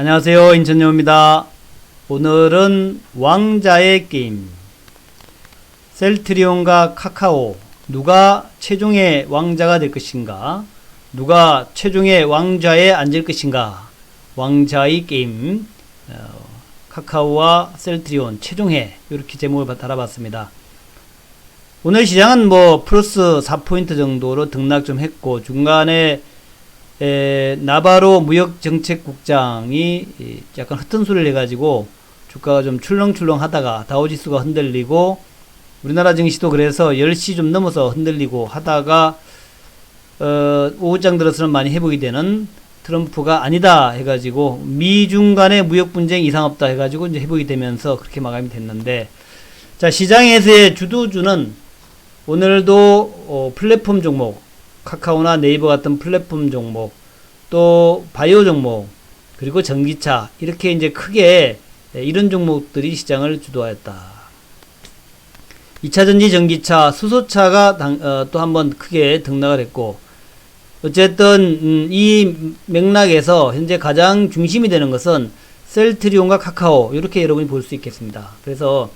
안녕하세요. 인천여입니다. 오늘은 왕자의 게임. 셀트리온과 카카오. 누가 최종의 왕자가 될 것인가? 누가 최종의 왕좌에 앉을 것인가? 왕자의 게임. 어, 카카오와 셀트리온 최종회. 이렇게 제목을 달아봤습니다. 오늘 시장은 뭐 플러스 4포인트 정도로 등락 좀 했고 중간에 에, 나바로 무역정책국장이 이, 약간 흩은 소리를 해가지고 주가가 좀 출렁출렁 하다가 다우지수가 흔들리고 우리나라 증시도 그래서 10시 좀 넘어서 흔들리고 하다가 어, 오후장 들어서는 많이 회복이 되는 트럼프가 아니다 해가지고 미중 간의 무역 분쟁 이상 없다 해가지고 이제 회복이 되면서 그렇게 마감이 됐는데 자 시장에서의 주도주는 오늘도 어, 플랫폼 종목 카카오나 네이버 같은 플랫폼 종목, 또 바이오 종목, 그리고 전기차 이렇게 이제 크게 예, 이런 종목들이 시장을 주도하였다. 2차 전지 전기차, 수소차가 어, 또 한번 크게 등락을 했고 어쨌든 음, 이 맥락에서 현재 가장 중심이 되는 것은 셀트리온과 카카오 이렇게 여러분이 볼 수 있겠습니다. 그래서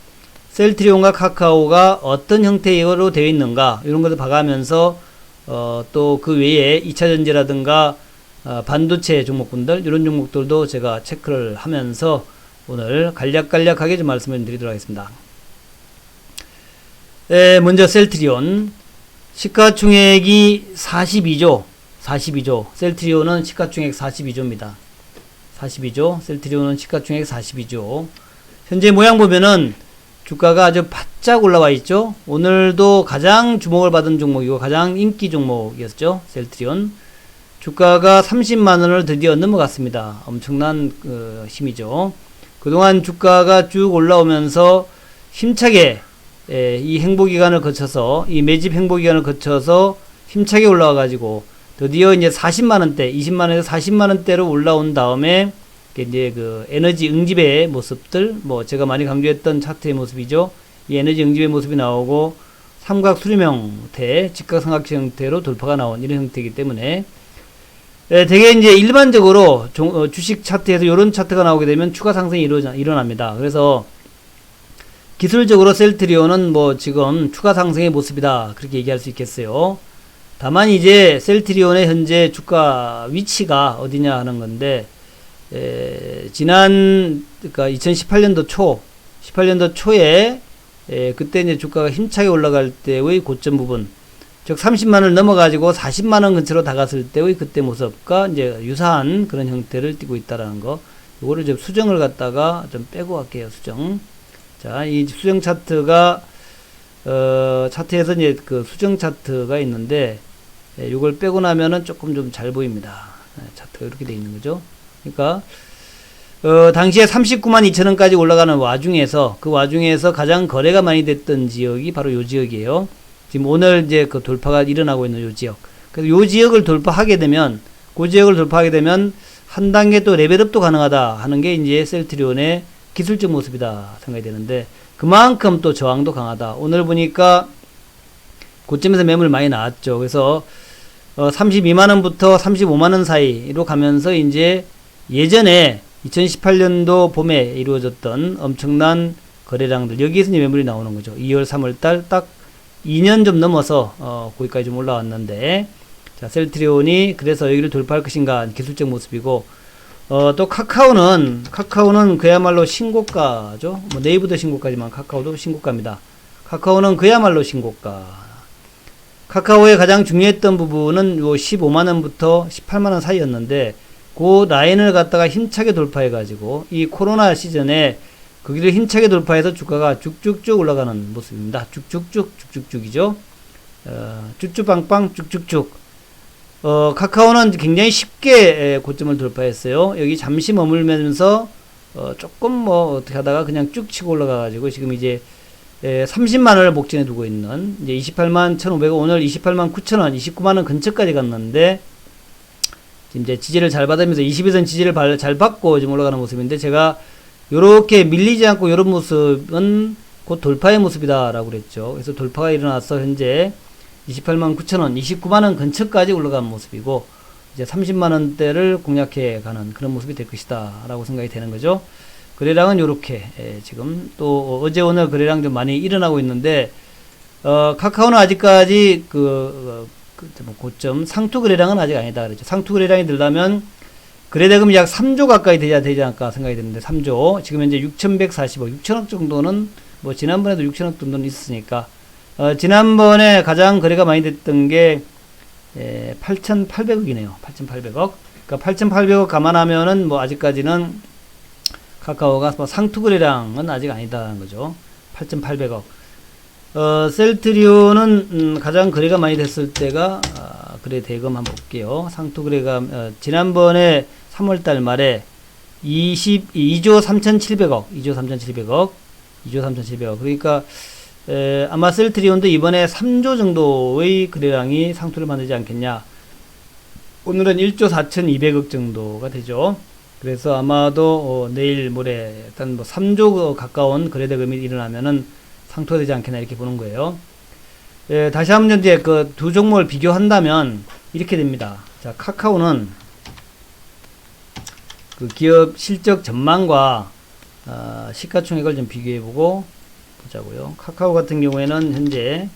셀트리온과 카카오가 어떤 형태로 되어 있는가 이런 것을 봐가면서 어, 또 그 외에 2차 전지라든가 어, 반도체 종목군들 이런 종목들도 제가 체크를 하면서 오늘 간략간략하게 좀 말씀을 드리도록 하겠습니다. 에, 먼저 셀트리온 시가총액이 42조 42조 셀트리온은 시가총액 42조입니다. 42조 셀트리온은 시가총액 42조 현재 모양 보면은 주가가 아주 바짝 올라와 있죠. 오늘도 가장 주목을 받은 종목이고 가장 인기 종목이었죠. 셀트리온. 주가가 30만 원을 드디어 넘어갔습니다. 엄청난 그 힘이죠. 그동안 주가가 쭉 올라오면서 힘차게 예, 이 행보 기간을 거쳐서 이 매집 행보 기간을 거쳐서 힘차게 올라와 가지고 드디어 이제 40만 원대, 20만 원에서 40만 원대로 올라온 다음에 이제 그 에너지 응집의 모습들, 뭐 제가 많이 강조했던 차트의 모습이죠. 이 에너지 응집의 모습이 나오고 삼각 수렴 형태, 직각삼각 형태로 돌파가 나온 이런 형태이기 때문에 예, 되게 이제 일반적으로 종, 어, 주식 차트에서 이런 차트가 나오게 되면 추가 상승이 일어, 일어납니다. 그래서 기술적으로 셀트리온은 뭐 지금 추가 상승의 모습이다 그렇게 얘기할 수 있겠어요. 다만 이제 셀트리온의 현재 주가 위치가 어디냐 하는 건데 에, 지난 그러니까 2018년도 초 18년도 초에 에, 그때 이제 주가가 힘차게 올라갈 때의 고점 부분 즉 30만 을 넘어 가지고 40만 원 근처로 다갔을 때의 그때 모습과 이제 유사한 그런 형태를 띠고 있다라는 거 요거를 좀 수정을 갖다가 좀 빼고 갈게요 수정. 자 이 수정 차트가 어 차트에서 이제 그 수정 차트가 있는데 예, 요걸 빼고 나면은 조금 좀 잘 보입니다. 예, 차트가 이렇게 돼 있는 거죠 그러니까 어, 당시에 39만 2천 원까지 올라가는 와중에서 그 와중에서 가장 거래가 많이 됐던 지역이 바로 요 지역이에요. 지금 오늘 이제 그 돌파가 일어나고 있는 요 지역. 그래서 요 지역을 돌파하게 되면 그 지역을 돌파하게 되면 한 단계 또 레벨업도 가능하다 하는 게 이제 셀트리온의 기술적 모습이다 생각이 되는데 그만큼 또 저항도 강하다. 오늘 보니까 고점에서 매물 많이 나왔죠. 그래서 어, 32만 원부터 35만 원 사이로 가면서 이제 예전에 2018년도 봄에 이루어졌던 엄청난 거래량들 여기에서 매물이 나오는 거죠. 2월, 3월 달 딱 2년 좀 넘어서 어, 거기까지 좀 올라왔는데 자 셀트리온이 그래서 여기를 돌파할 것인가 기술적 모습이고 어, 또 카카오는 카카오는 그야말로 신고가죠. 뭐 네이버도 신고가지만 카카오도 신고가입니다. 카카오는 그야말로 신고가. 카카오의 가장 중요했던 부분은 요 15만 원부터 18만 원 사이였는데 그 라인을 갖다가 힘차게 돌파해 가지고 이 코로나 시즌에 거기를 힘차게 돌파해서 주가가 쭉쭉쭉 올라가는 모습입니다. 쭉쭉쭉 쭉쭉쭉이죠. 어, 쭉쭉빵빵 쭉쭉쭉. 어, 카카오는 굉장히 쉽게 고점을 돌파했어요. 여기 잠시 머물면서 어, 조금 뭐 어떻게 하다가 그냥 쭉 치고 올라가 가지고 지금 이제 에, 30만 원을 목전에 두고 있는 이제 28만 1,500원 오늘 28만 9천 원, 29만 원 근처까지 갔는데 지금 이제 지지를 잘 받으면서 22선 지지를 잘 받고 지금 올라가는 모습인데 제가 요렇게 밀리지 않고 이런 모습은 곧 돌파의 모습이다라고 그랬죠. 그래서 돌파가 일어나서 현재 28만 9천 원, 29만 원 근처까지 올라간 모습이고 이제 30만 원대를 공략해 가는 그런 모습이 될 것이다 라고 생각이 되는 거죠. 거래량은 이렇게 지금 또 어제 오늘 거래량 좀 많이 일어나고 있는데 어, 카카오는 아직까지 그, 어, 그, 뭐 고점 상투 거래량은 아직 아니다 그랬죠. 상투 거래량이 들려면 거래대금이 약 3조 가까이 되야 되지 않을까 생각이 드는데 3조 지금 현재 6,140억 6천억 정도는 뭐 지난번에도 6천억 정도는 있었으니까 어, 지난번에 가장 거래가 많이 됐던 게 예, 8,800억이네요. 8,800억. 그러니까 8,800억 감안하면은 뭐 아직까지는 카카오가 뭐 상투 거래량은 아직 아니다는 거죠. 8,800억. 어, 셀트리오는 음, 가장 거래가 많이 됐을 때가 아, 거래 대금 한번 볼게요. 상투 거래가 어, 지난번에 3월달 말에 22조 3,700억, 2조 3,700억, 2조 3,700억. 그러니까 에, 아마 셀트리온도 이번에 3조 정도의 거래량이 상투를 만들지 않겠냐. 오늘은 1조 4,200억 정도가 되죠. 그래서 아마도 어, 내일 모레 일단 뭐 3조 가까운 거래 대금이 일어나면은 상투가 되지 않겠나 이렇게 보는 거예요. 예, 다시 한번 이제 그 두 종목을 비교한다면 이렇게 됩니다. 자, 카카오는 그 기업 실적 전망과 어, 시가총액을 좀 비교해보고 보자고요. 카카오 같은 경우에는 현재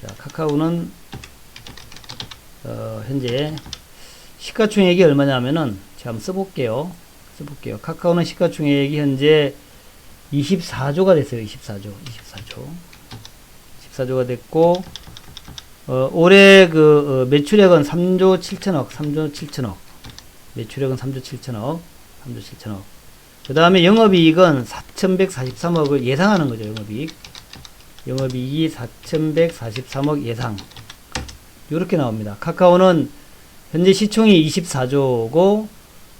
자, 카카오는 어, 현재 시가총액이 얼마냐면은 제가 한번 써볼게요. 써볼게요. 카카오는 시가총액이 현재 24조가 됐어요. 24조, 24조, 24조가 됐고 어, 올해 그 어, 매출액은 3조 7천억, 3조 7천억. 매출액은 3조 7천억, 3조 7천억. 그 다음에 영업이익은 4,143억을 예상하는 거죠, 영업이익. 영업이익이 4,143억 예상. 이렇게 나옵니다. 카카오는 현재 시총이 24조고,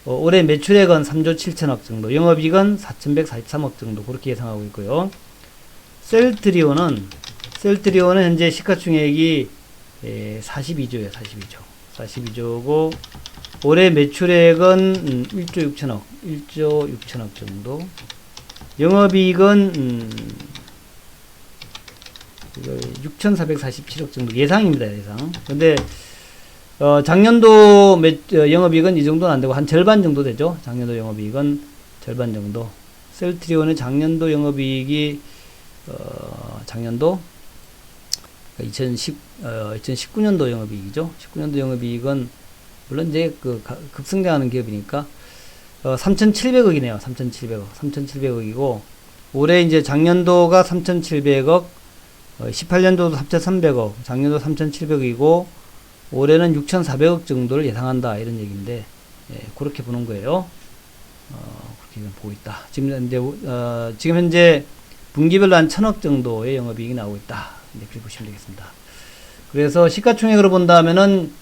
어, 올해 매출액은 3조 7천억 정도, 영업이익은 4,143억 정도, 그렇게 예상하고 있고요. 셀트리오는, 셀트리오는 현재 시가총액이 예, 42조예요, 42조. 42조고, 올해 매출액은 음, 1조 6천억, 1조 6천억 정도. 영업이익은 음, 6,447억 정도 예상입니다, 예상. 근데 어, 작년도 매, 어, 영업이익은 이 정도는 안 되고 한 절반 정도 되죠. 작년도 영업이익은 절반 정도. 셀트리온의 작년도 영업이익이 어, 작년도 2010 어, 2019년도 영업이익이죠. 19년도 영업이익은 물론 이제 그 가- 급성장하는 기업이니까 어, 3,700억이네요. 3,700억. 3,700억이고 올해 이제 작년도가 3,700억, 어, 18년도도 3,300억, 작년도 3,700억이고 올해는 6,400억 정도를 예상한다 이런 얘기인데 예, 그렇게 보는 거예요. 어, 그렇게 보고 있다. 지금 이제 어, 지금 현재 분기별로 한 천억 정도의 영업이익이 나오고 있다. 이렇게 보시면 되겠습니다. 그래서 시가총액으로 본다면은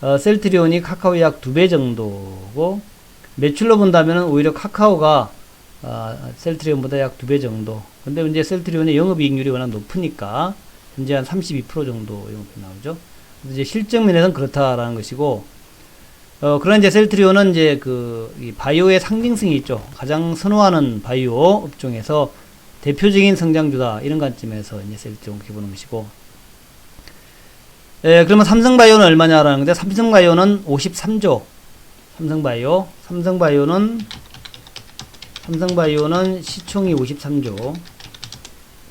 어, 셀트리온이 카카오 약 두 배 정도고 매출로 본다면은 오히려 카카오가 어, 셀트리온보다 약 두 배 정도. 근데 이제 셀트리온의 영업이익률이 워낙 높으니까 현재 한 32% 정도 영업이 나오죠. 이제 실적 면에서는 그렇다라는 것이고 어, 그런 이제 셀트리온은 이제 그, 이 바이오의 상징성이 있죠. 가장 선호하는 바이오 업종에서 대표적인 성장주다. 이런 관점에서 이제 셀트리온 보는 것이고. 예, 그러면 삼성바이오는 얼마냐라는 건데, 삼성바이오는 53조. 삼성바이오. 삼성바이오는, 삼성바이오는 시총이 53조.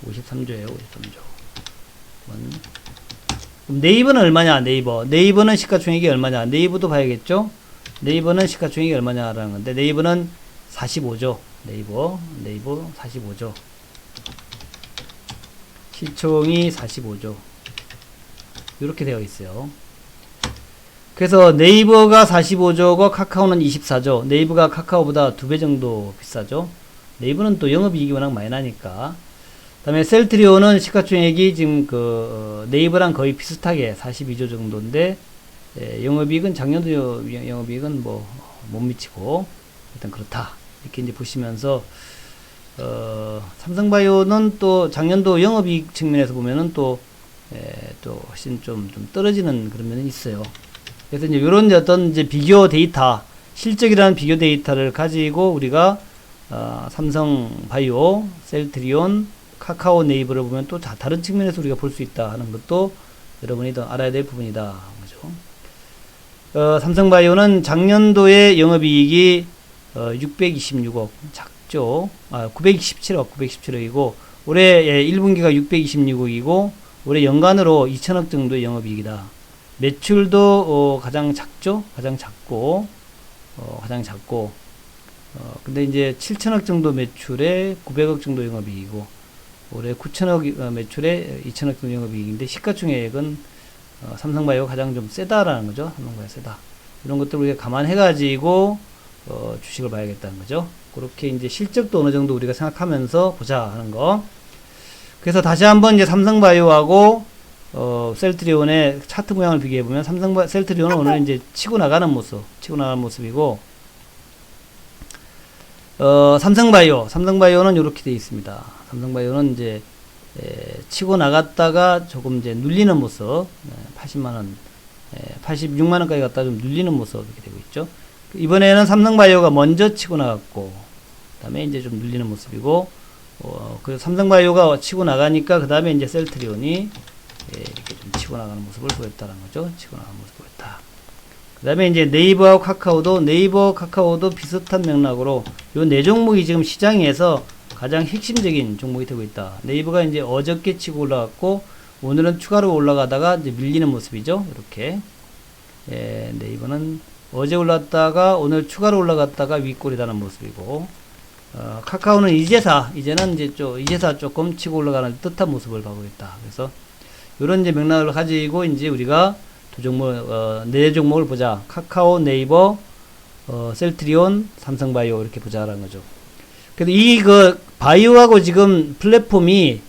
53조예요, 53조. 원. 네이버는 얼마냐, 네이버. 네이버는 시가총액이 얼마냐. 네이버도 봐야겠죠? 네이버는 시가총액이 얼마냐 라는 건데, 네이버는 45조. 네이버, 네이버 45조. 시총이 45조. 이렇게 되어 있어요. 그래서 네이버가 45조고 카카오는 24조. 네이버가 카카오보다 두 배 정도 비싸죠. 네이버는 또 영업이익이 워낙 많이 나니까. 그다음에 셀트리온은 시가총액이 지금 그 어, 네이버랑 거의 비슷하게 42조 정도인데 예, 영업이익은 작년도 여- 영업이익은 뭐 못 미치고 일단 그렇다 이렇게 이제 보시면서 어, 삼성바이오는 또 작년도 영업이익 측면에서 보면은 또, 에, 또 훨씬 좀, 좀 떨어지는 그런 면이 있어요. 그래서 이제 이런 어떤 이제 비교 데이터, 실적이라는 비교 데이터를 가지고 우리가 어, 삼성바이오, 셀트리온, 카카오 네이버를 보면 또 다, 다른 측면에서 우리가 볼 수 있다 하는 것도 여러분이 더 알아야 될 부분이다. 그죠? 어, 삼성바이오는 작년도에 영업이익이 어, 626억 작죠. 아, 927억, 917억이고 올해 예, 1분기가 626억이고 올해 연간으로 2천억 정도의 영업이익이다. 매출도 어, 가장 작죠. 가장 작고 어, 가장 작고 어, 근데 이제 7천억 정도 매출에 900억 정도 영업이익이고 올해 9천억 어, 매출에 2천억 정도 영업이익인데 시가총액은 어, 삼성바이오가 가장 좀 세다라는 거죠. 삼성바이오 세다. 이런 것들 우리가 감안해가지고 어, 주식을 봐야겠다는 거죠. 그렇게 이제 실적도 어느 정도 우리가 생각하면서 보자 하는 거. 그래서 다시 한번 이제 삼성바이오하고 어, 셀트리온의 차트 모양을 비교해 보면 삼성바 셀트리온은 오늘 이제 치고 나가는 모습, 치고 나가는 모습이고 어, 삼성바이오, 삼성바이오는 이렇게 되어 있습니다. 삼성바이오는 이제 에, 치고 나갔다가 조금 이제 눌리는 모습, 에, 80만 원, 에, 86만 원까지 갔다 좀 눌리는 모습 이렇게 되고 있죠. 이번에는 삼성바이오가 먼저 치고 나갔고, 그다음에 이제 좀 눌리는 모습이고, 어, 그 삼성바이오가 치고 나가니까 그 다음에 이제 셀트리온이 예, 이렇게 좀 치고 나가는 모습을 보였다는 거죠. 치고 나가는 모습. 그 다음에 이제 네이버하고 카카오도 네이버 카카오도 비슷한 맥락으로 요 네 종목이 지금 시장에서 가장 핵심적인 종목이 되고 있다. 네이버가 이제 어저께 치고 올라갔고 오늘은 추가로 올라가다가 이제 밀리는 모습이죠. 이렇게 예, 네이버는 어제 올랐다가 오늘 추가로 올라갔다가 윗골이다는 모습이고 어, 카카오는 이제사 이제는 이제 좀 이제사 조금 치고 올라가는 듯한 모습을 보고 있다. 그래서 이런 이제 맥락을 가지고 이제 우리가 두 종목 어, 네 종목을 보자. 카카오, 네이버, 어, 셀트리온, 삼성바이오 이렇게 보자라는 거죠. 그래서 이그 바이오하고 지금 플랫폼이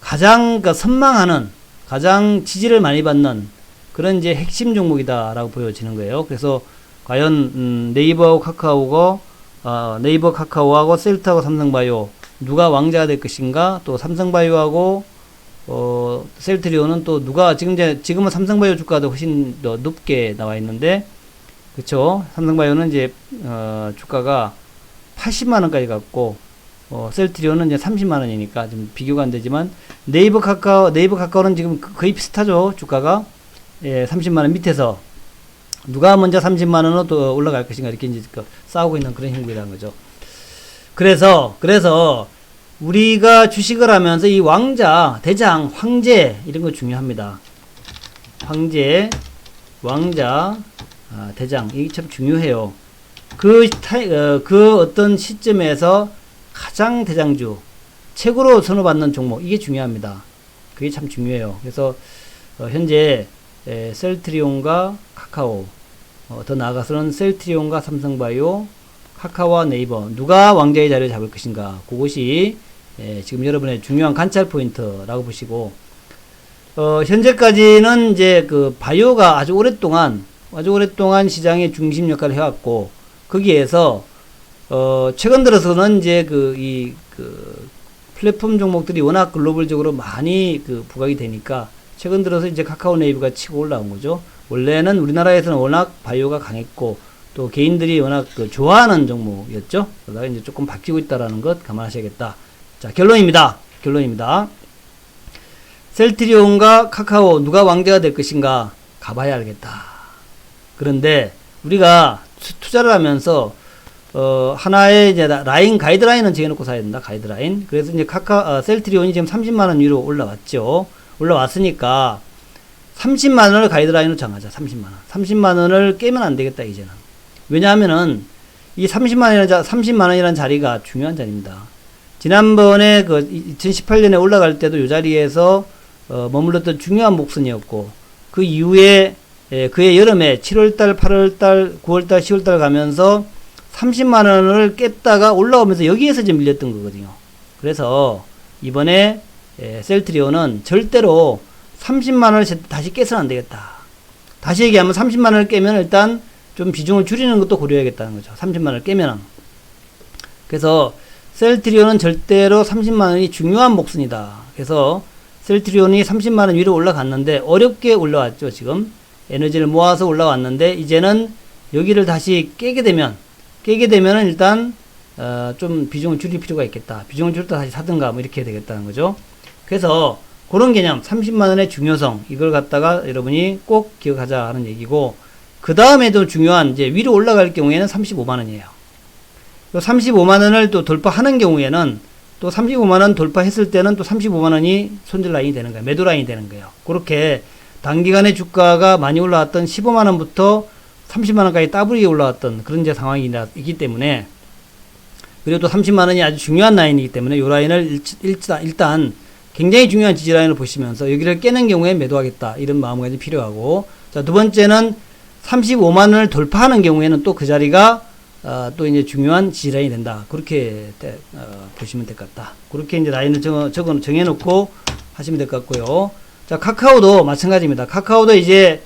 가장 그 선망하는 가장 지지를 많이 받는 그런 이제 핵심 종목이다라고 보여지는 거예요. 그래서 과연 음, 네이버하고 카카오가 어, 네이버 카카오하고 셀트하고 삼성바이오 누가 왕자가 될 것인가 또 삼성바이오하고 어, 셀트리온은 또 누가 지금 이제 지금은 삼성바이오 주가도 훨씬 더 높게 나와 있는데 그쵸? 삼성바이오는 이제 어, 주가가 80만 원까지 갔고 어, 셀트리온은 이제 30만 원이니까 좀 비교가 안 되지만 네이버 카카오 네이버 카카오는 지금 그- 거의 비슷하죠? 주가가? 예, 30만 원 밑에서. 누가 먼저 30만 원으로 또 올라갈 것인가 이렇게 이제 그 싸우고 있는 그런 형국이라는 거죠. 그래서 그래서 우리가 주식을 하면서 이 왕자, 대장, 황제 이런 거 중요합니다. 황제, 왕자, 아, 대장 이게 참 중요해요. 그, 타이, 어, 그 어떤 시점에서 가장 대장주, 최고로 선호받는 종목 이게 중요합니다. 그게 참 중요해요. 그래서 어, 현재 에, 셀트리온과 카카오, 어, 더 나아가서는 셀트리온과 삼성바이오, 카카오와 네이버 누가 왕자의 자리를 잡을 것인가 그것이 예, 지금 여러분의 중요한 관찰 포인트라고 보시고 어, 현재까지는 이제 그 바이오가 아주 오랫동안 아주 오랫동안 시장의 중심 역할을 해왔고 거기에서 어, 최근 들어서는 이제 그이그 플랫폼 종목들이 워낙 글로벌적으로 많이 그 부각이 되니까 최근 들어서 이제 카카오 네이버가 치고 올라온 거죠. 원래는 우리나라에서는 워낙 바이오가 강했고 또 개인들이 워낙 그 좋아하는 종목이었죠. 그러다가 이제 조금 바뀌고 있다라는 것 감안하셔야겠다. 자, 결론입니다. 결론입니다. 셀트리온과 카카오 누가 왕자가 될 것인가 가봐야 알겠다. 그런데 우리가 투- 투자를 하면서 어, 하나의 이제 라- 라인 가이드라인은 정해놓고 사야 된다. 가이드라인. 그래서 이제 카카 어, 셀트리온이 지금 30만 원 위로 올라왔죠. 올라왔으니까 30만 원을 가이드라인으로 정하자. 30만 원. 30만 원을 깨면 안 되겠다 이제는. 왜냐하면은 이 30만 원이라는 자, 30만 원이라는 자리가 중요한 자리입니다. 지난번에 그 2018년에 올라갈 때도 이 자리에서 어, 머물렀던 중요한 목선이었고 그 이후에 예, 그해 여름에 7월달, 8월달, 9월달, 10월달 가면서 30만 원을 깼다가 올라오면서 여기에서 이제 밀렸던 거거든요. 그래서 이번에 예, 셀트리온은 절대로 30만 원을 제- 다시 깨서는 안 되겠다. 다시 얘기하면 30만 원을 깨면 일단 좀 비중을 줄이는 것도 고려해야겠다는 거죠. 30만 원을 깨면은. 그래서 셀트리온은 절대로 30만 원이 중요한 목순이다. 그래서 셀트리온이 30만 원 위로 올라갔는데 어렵게 올라왔죠, 지금. 에너지를 모아서 올라왔는데 이제는 여기를 다시 깨게 되면 깨게 되면은 일단 어, 좀 비중을 줄일 필요가 있겠다. 비중을 줄였다 다시 사든가 뭐 이렇게 되겠다는 거죠. 그래서 그런 개념 30만 원의 중요성 이걸 갖다가 여러분이 꼭 기억하자 하는 얘기고 그 다음에도 중요한 이제 위로 올라갈 경우에는 35만 원이에요. 35만 원을 또 돌파하는 경우에는 또 35만 원 돌파했을 때는 또 35만 원이 손절 라인이 되는 거예요. 매도 라인이 되는 거예요. 그렇게 단기간에 주가가 많이 올라왔던 15만 원부터 30만 원까지 더블이 올라왔던 그런 이제 상황이 있기 때문에 그리고 또 30만 원이 아주 중요한 라인이기 때문에 이 라인을 일단, 일단 굉장히 중요한 지지 라인을 보시면서 여기를 깨는 경우에 매도하겠다 이런 마음가짐이 필요하고 자 두 번째는 35만 원을 돌파하는 경우에는 또 그 자리가 어, 또 이제 중요한 라인이 된다. 그렇게 때, 어, 보시면 될 것 같다. 그렇게 이제 라인을 정, 적어 정해놓고 하시면 될 것 같고요. 자 카카오도 마찬가지입니다. 카카오도 이제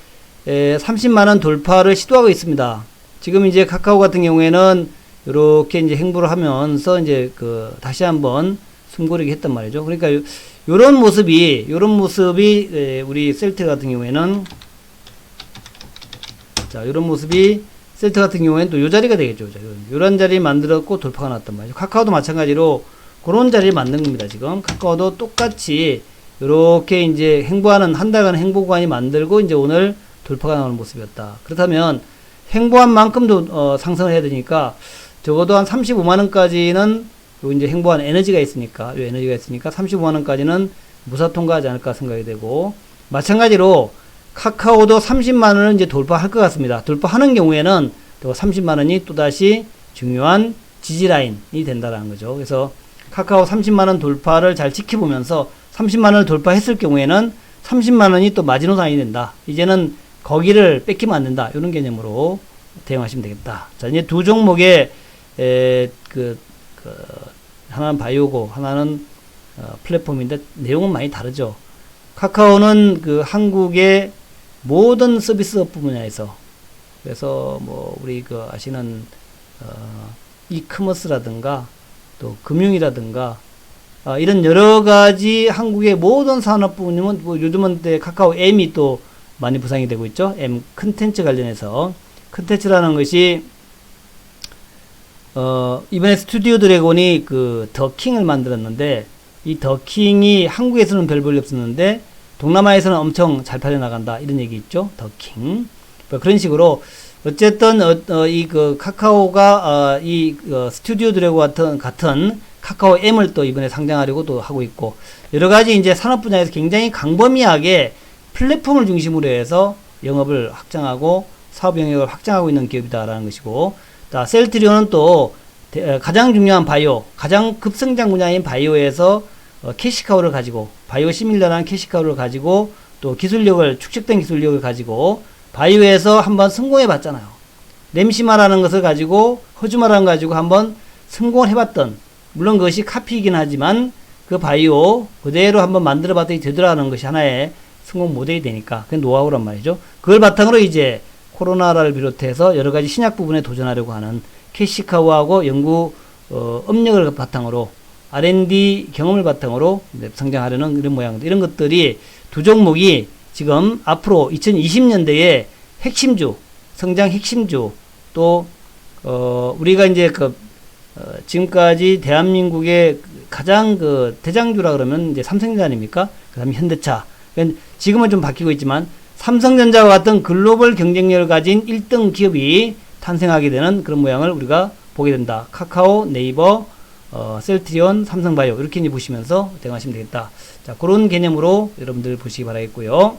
에, 30만 원 돌파를 시도하고 있습니다. 지금 이제 카카오 같은 경우에는 이렇게 이제 행보를 하면서 이제 그 다시 한번 숨고르기 했단 말이죠. 그러니까 요, 요런 모습이 요런 모습이 에, 우리 셀트 같은 경우에는 자, 요런 모습이 셀트 같은 경우에는 또 요 자리가 되겠죠. 자, 요런, 자리 만들었고 돌파가 났단 말이죠. 카카오도 마찬가지로 그런 자리를 만든 겁니다. 지금 카카오도 똑같이 요렇게 이제 행보하는 한 달간 행보 구간이 만들고 이제 오늘 돌파가 나오는 모습이었다. 그렇다면 행보한 만큼도 어, 상승을 해야 되니까 적어도 한 35만 원까지는 요 이제 행보한 에너지가 있으니까 요 에너지가 있으니까 35만 원까지는 무사 통과하지 않을까 생각이 되고 마찬가지로 카카오도 30만 원을 이제 돌파할 것 같습니다. 돌파하는 경우에는 또 30만 원이 또 다시 중요한 지지 라인이 된다라는 거죠. 그래서 카카오 30만 원 돌파를 잘 지켜보면서 30만 원을 돌파했을 경우에는 30만 원이 또 마지노선이 된다. 이제는 거기를 뺏기면 안 된다. 이런 개념으로 대응하시면 되겠다. 자, 이제 두 종목의 에, 그, 그, 하나는 바이오고, 하나는 어, 플랫폼인데 내용은 많이 다르죠. 카카오는 그 한국의 모든 서비스업 분야에서 그래서 뭐 우리 그 아시는 어, 이커머스라든가 또 금융이라든가 어, 이런 여러 가지 한국의 모든 산업 부분이면 뭐 요즘은 때 카카오 M이 또 많이 부상이 되고 있죠. M 컨텐츠 관련해서 컨텐츠라는 것이 어, 이번에 스튜디오 드래곤이 그 더킹을 만들었는데 이 더킹이 한국에서는 별 볼일 없었는데 동남아에서는 엄청 잘 팔려 나간다 이런 얘기 있죠. 더킹 뭐 그런 식으로 어쨌든 어, 어, 이그 카카오가 어, 이 어, 스튜디오 드래곤 같은 같은 카카오 M을 또 이번에 상장하려고 또 하고 있고 여러 가지 이제 산업 분야에서 굉장히 강범위하게 플랫폼을 중심으로 해서 영업을 확장하고 사업 영역을 확장하고 있는 기업이다라는 것이고 자, 셀트리온은 또 대, 가장 중요한 바이오, 가장 급성장 분야인 바이오에서 어, 캐시카우를 가지고 바이오 시밀러라는 캐시카우를 가지고 또 기술력을 축적된 기술력을 가지고 바이오에서 한번 성공해 봤잖아요. 램시마라는 것을 가지고 허주마라는 걸 가지고 한번 성공을 해봤던 물론 그것이 카피이긴 하지만 그 바이오 그대로 한번 만들어 봤더니 되더라는 것이 하나의 성공 모델이 되니까 그 노하우란 말이죠. 그걸 바탕으로 이제 코로나를 비롯해서 여러 가지 신약 부분에 도전하려고 하는 캐시카우하고 연구 어, 업력을 바탕으로 R&D 경험을 바탕으로 성장하려는 이런 모양들 이런 것들이 두 종목이 지금 앞으로 2020년대에 핵심주 성장 핵심주 또 어, 우리가 이제 그 어, 지금까지 대한민국의 가장 그 대장주라 그러면 이제 삼성전자 아닙니까? 그다음에 현대차. 지금은 좀 바뀌고 있지만 삼성전자와 같은 글로벌 경쟁력을 가진 1등 기업이 탄생하게 되는 그런 모양을 우리가 보게 된다. 카카오, 네이버, 어, 셀트리온, 삼성바이오 이렇게 이제 보시면서 대응하시면 되겠다. 자 그런 개념으로 여러분들 보시기 바라겠고요.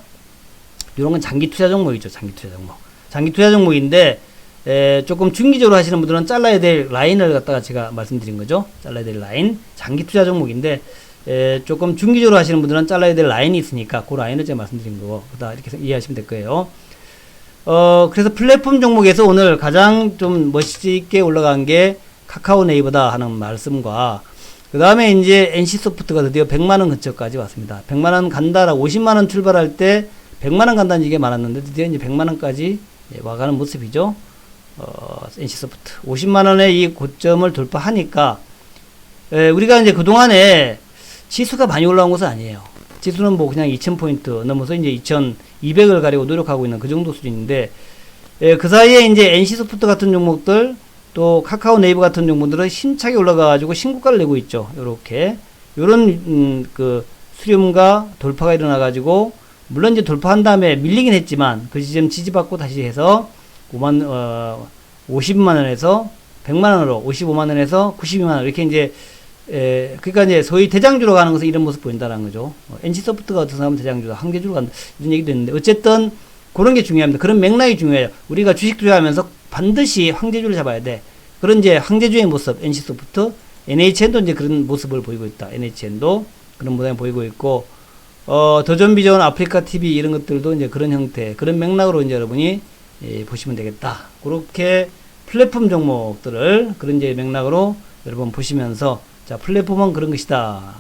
이런 건 장기 투자 종목이죠. 장기 투자 종목. 장기 투자 종목인데 에, 조금 중기적으로 하시는 분들은 잘라야 될 라인을 갖다가 제가 말씀드린 거죠. 잘라야 될 라인. 장기 투자 종목인데 에, 조금 중기적으로 하시는 분들은 잘라야 될 라인이 있으니까 그 라인을 제가 말씀드린 거고 그다 이렇게 이해하시면 될 거예요. 어, 그래서 플랫폼 종목에서 오늘 가장 좀 멋있게 올라간 게 카카오 네이버다 하는 말씀과 그 다음에 이제 NC소프트가 드디어 100만원 근처까지 왔습니다. 100만원 간다라 50만원 출발할 때 100만원 간다는 얘기가 많았는데 드디어 이제 100만원까지 와가는 모습이죠. 어, NC소프트. 50만원의 이 고점을 돌파하니까 에, 우리가 이제 그동안에 지수가 많이 올라온 것은 아니에요. 지수는 뭐 그냥 2000포인트 넘어서 이제 2200을 가려고 노력하고 있는 그 정도 수준인데, 예, 그 사이에 이제 NC소프트 같은 종목들, 또 카카오 네이버 같은 종목들은 힘차게 올라가가지고 신고가를 내고 있죠. 요렇게. 요런, 음, 그, 수렴과 돌파가 일어나가지고, 물론 이제 돌파한 다음에 밀리긴 했지만, 그 지점 지지받고 다시 해서, 5만 어 50만 원에서 100만 원으로 55만 원에서 92만 원 이렇게 이제 에, 그러니까 이제 소위 대장주로 가는 것은 이런 모습 보인다는 거죠. 어, NC 소프트가 어떤 사람은 대장주다, 한계주로 간다 이런 얘기도 있는데 어쨌든 그런 게 중요합니다. 그런 맥락이 중요해요. 우리가 주식 투자하면서 반드시 황제주를 잡아야 돼. 그런 이제 황제주의 모습, NC 소프트, NHN도 이제 그런 모습을 보이고 있다. NHN도 그런 모양을 보이고 있고, 어, 더존비전, 아프리카 TV 이런 것들도 이제 그런 형태, 그런 맥락으로 이제 여러분이 예, 보시면 되겠다. 그렇게 플랫폼 종목들을 그런 이제 맥락으로 여러분 보시면서 자, 플랫폼은 그런 것이다.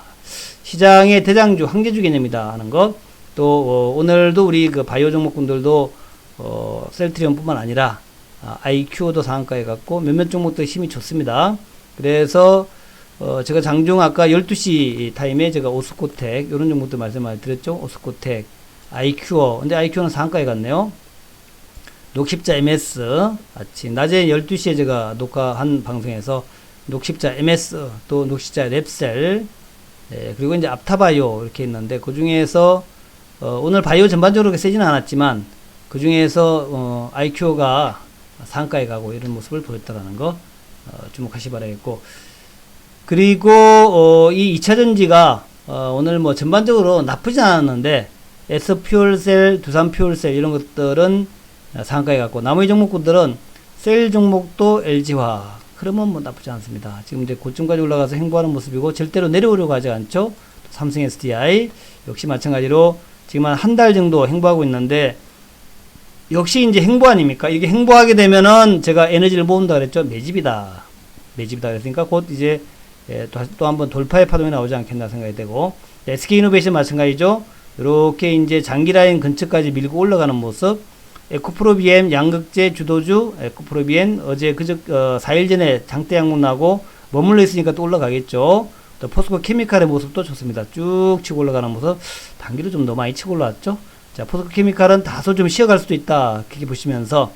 시장의 대장주, 황제주 개념이다 하는 것. 또 어, 오늘도 우리 그 바이오 종목군들도 어, 셀트리온뿐만 아니라 아, IQ도 상한가에 갔고 몇몇 종목도 힘이 좋습니다. 그래서 어, 제가 장중 아까 12시 타임에 제가 오스코텍 이런 종목도 말씀 많이 드렸죠. 오스코텍, IQ어. 근데 IQ는 상한가에 갔네요. 녹십자 MS 아침 낮에 12시에 제가 녹화한 방송에서 녹십자 MS 또 녹십자 랩셀 예, 그리고 이제 앞타바이오 이렇게 있는데 그 중에서 어, 오늘 바이오 전반적으로 세지는 않았지만 그 중에서 어, IQ가 상가에 가고 이런 모습을 보였다라는 거 어, 주목하시 바라겠고 그리고 어, 이 2차 전지가 어, 오늘 뭐 전반적으로 나쁘지 않았는데 S 퓨얼셀, 두산 퓨얼셀 이런 것들은 상가에 갔고 나머지 종목군들은 셀 종목도 LG화 그러면 뭐 나쁘지 않습니다. 지금 이제 고점까지 올라가서 행보하는 모습이고 절대로 내려오려고 하지 않죠. 삼성 SDI 역시 마찬가지로 지금 한 한 달 정도 행보하고 있는데 역시 이제 행보 아닙니까? 이게 행보하게 되면은 제가 에너지를 모은다 그랬죠. 매집이다. 매집이다 그랬으니까 곧 이제 예, 또, 또 한번 돌파의 파동이 나오지 않겠나 생각이 되고 SK 이노베이션 마찬가지죠. 이렇게 이제 장기 라인 근처까지 밀고 올라가는 모습. 에코프로비엠 양극재 주도주 에코프로비엠 어제 그저 어, 4일 전에 장대 양문 나고 머물러 있으니까 또 올라가겠죠. 또 포스코 케미칼의 모습도 좋습니다. 쭉 치고 올라가는 모습. 단기로 좀 너무 많이 치고 올라왔죠. 자, 포스코 케미칼은 다소 좀 쉬어갈 수도 있다. 그렇게 보시면서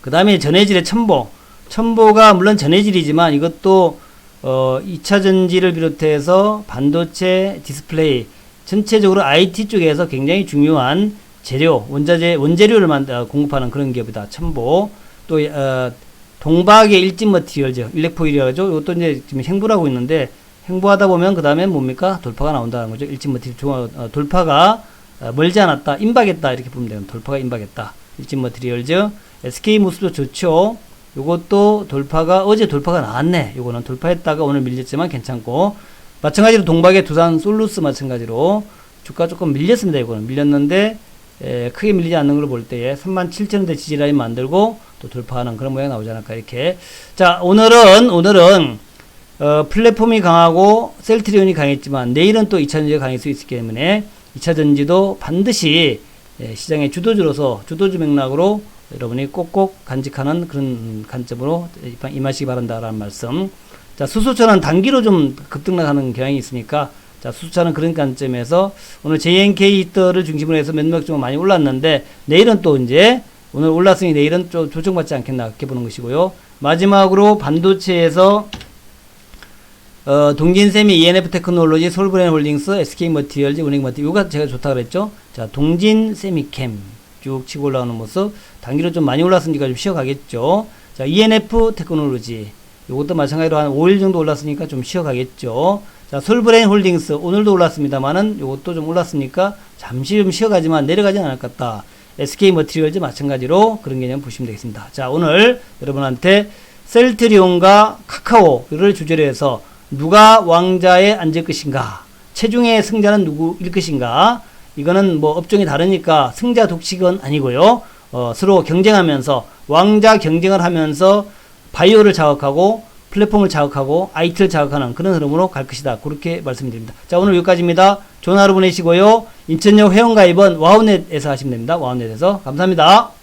그 다음에 전해질의 첨보. 첨보가 물론 전해질이지만 이것도 어, 2차 전지를 비롯해서 반도체, 디스플레이 전체적으로 IT 쪽에서 굉장히 중요한 재료, 원자재, 원재료를 만, 어, 공급하는 그런 기업이다. 첨보. 또, 어, 동박의 일진 머티리얼즈, 일렉포일이라고 하죠. 이것도 이제 지금 행보하고 있는데, 행보하다 보면 그 다음에 뭡니까? 돌파가 나온다는 거죠. 일진 머티리얼, 어, 돌파가 어, 멀지 않았다. 임박했다. 이렇게 보면 돼요. 돌파가 임박했다. 일진 머티리얼즈. SK 모습도 좋죠. 요것도 돌파가, 어제 돌파가 나왔네. 요거는 돌파했다가 오늘 밀렸지만 괜찮고. 마찬가지로 동박의 두산 솔루스 마찬가지로 주가 조금 밀렸습니다. 이거는 밀렸는데, 에, 크게 밀리지 않는 걸볼 때에 37,000원대 지지라인 만들고 또 돌파하는 그런 모양이 나오지 않을까 이렇게 자 오늘은 오늘은 어, 플랫폼이 강하고 셀트리온이 강했지만 내일은 또 2차 전지가 강할 수 있기 때문에 2차 전지도 반드시 예, 시장의 주도주로서 주도주 맥락으로 여러분이 꼭꼭 간직하는 그런 관점으로 임하시기 바란다라는 말씀 자 수소차는 단기로 좀 급등락하는 경향이 있으니까 자, 수차는 그런 관점에서 오늘 JNK 히터를 중심으로 해서 몇몇 종목 많이 올랐는데 내일은 또 이제 오늘 올랐으니 내일은 좀 조정받지 않겠나 이렇게 보는 것이고요. 마지막으로 반도체에서 어, 동진세미 ENF 테크놀로지, 솔브레인 홀딩스, SK 머티리얼즈, 은행 머티 요가 제가 좋다 그랬죠. 자, 동진 세미캠 쭉 치고 올라오는 모습. 단기로 좀 많이 올랐으니까 좀 쉬어가겠죠. 자, ENF 테크놀로지 요것도 마찬가지로 한 5일 정도 올랐으니까 좀 쉬어가겠죠. 자, 솔브레인 홀딩스 오늘도 올랐습니다만은 요것도 좀 올랐으니까 잠시 좀 쉬어가지만 내려가진 않을 것 같다. SK 머티리얼즈 마찬가지로 그런 개념 보시면 되겠습니다. 자, 오늘 여러분한테 셀트리온과 카카오를 주제로 해서 누가 왕자에 앉을 것인가? 체중의 승자는 누구일 것인가? 이거는 뭐 업종이 다르니까 승자 독식은 아니고요. 어, 서로 경쟁하면서 왕자 경쟁을 하면서 바이오를 자극하고 플랫폼을 자극하고 IT를 자극하는 그런 흐름으로 갈 것이다. 그렇게 말씀드립니다. 자, 오늘 여기까지입니다. 좋은 하루 보내시고요. 인천역 회원가입은 와우넷에서 하시면 됩니다. 와우넷에서. 감사합니다.